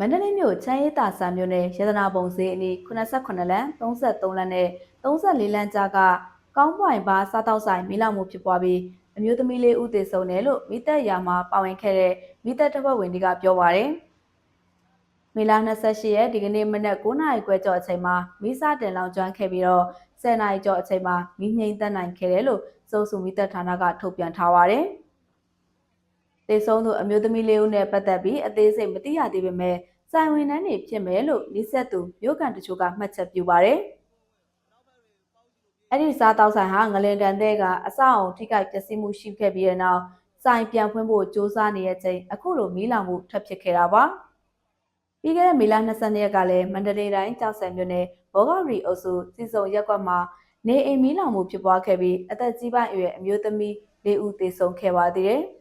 မန္တလေးမြို့ချမ်းရည်တာဆန်မြို့နယ်ရတနာပုံဈေးအနီး89လမ်း33လမ်းနဲ့34လမ်းကြားကကောင်းပွိုင်ဘာစားတောက်ဆိုင်မီးလောင်မှုဖြစ်ပွားပြီးအမျိုးသမီးလေးဦးသေဆုံးတယ်လို့မိသက်ရာမှာပါဝင်ခဲ့တဲ့မိသက်တပ်ဖွဲ့ဝင်တွေကပြောပါရယ်မေလ28ရက်ဒီကနေ့မနက်9:00နာရီခွဲကျော်အချိန်မှာမိစားတင်လောင်ကျွမ်းခဲ့ပြီးတော့10:00နာရီကျော်အချိန်မှာမိငိမ့်သက်နိုင်ခဲ့တယ်လို့စိုးစုမိသက်ဌာနကထုတ်ပြန်ထားပါရယ် တေဆုံးသူအမျိုးသမီးလေးဦးနဲ့ပတ်သက်ပြီးအသေးစိတ်မသိရသေးပေမဲ့စိုင်ဝင်နှန်းနေဖြစ်မယ်လို့လိဆက်သူမြို့ကန်တချို့ကမှတ်ချက်ပြုပါတယ်။အဲ့ဒီစားတောက်ဆိုင်ဟာငလင်တန်တဲ့ကအဆောက်အုံထိခိုက်ပျက်စီးမှုရှိခဲ့ပြီးတဲ့နောက်စိုင်ပြန်ဖွင့်ဖို့စ조사နေတဲ့အချိန်အခုလိုမီးလောင်မှုထပ်ဖြစ်ခဲ့တာပါ။ပြီးခဲ့တဲ့မေလ22ရက်ကလည်းမန္တလေးတိုင်းကြောက်စံမြို့နယ်ဘောဂရီအုပ်စုစီစုံရက်ကွက်မှာနေအိမ်မီးလောင်မှုဖြစ်ပွားခဲ့ပြီးအသက်ကြီးပိုင်းအရွယ်အမျိုးသမီး၄ဦးသေဆုံးခဲ့ပါသေးတယ်။